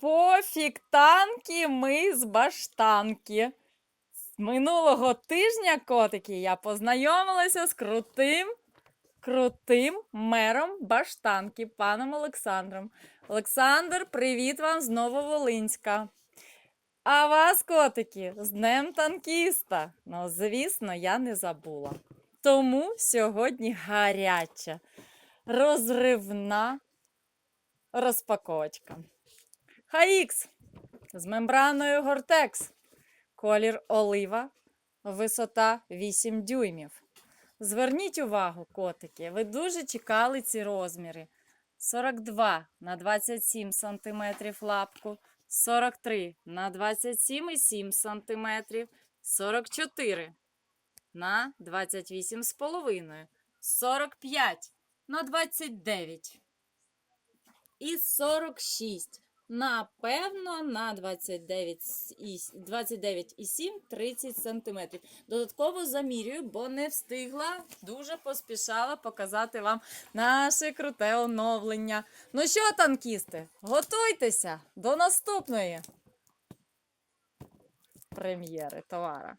Пофіг танки, ми з баштанки. З Минулого тижня, котики, я познайомилася з крутим, крутим мером баштанки, паном Олександром. Олександр, привіт вам з Нововолинська. А вас, котики, з Днем танкіста. Ну, звісно, я не забула. Тому сьогодні гаряча, розривна розпаковочка. HX з мембраною Гортекс. Колір олива, висота 8 дюймів. Зверніть увагу, котики, ви дуже чекали ці розміри. 42 на 27 см лапку, 43 на 27,7 см, 44 на 28,5, 45 на 29 і 46. Напевно, на 29,7 29,7 30 см. Додатково замірюю, бо не встигла, дуже поспішала показати вам наше круте оновлення. Ну що, танкісти, готуйтеся до наступної прем'єри товара.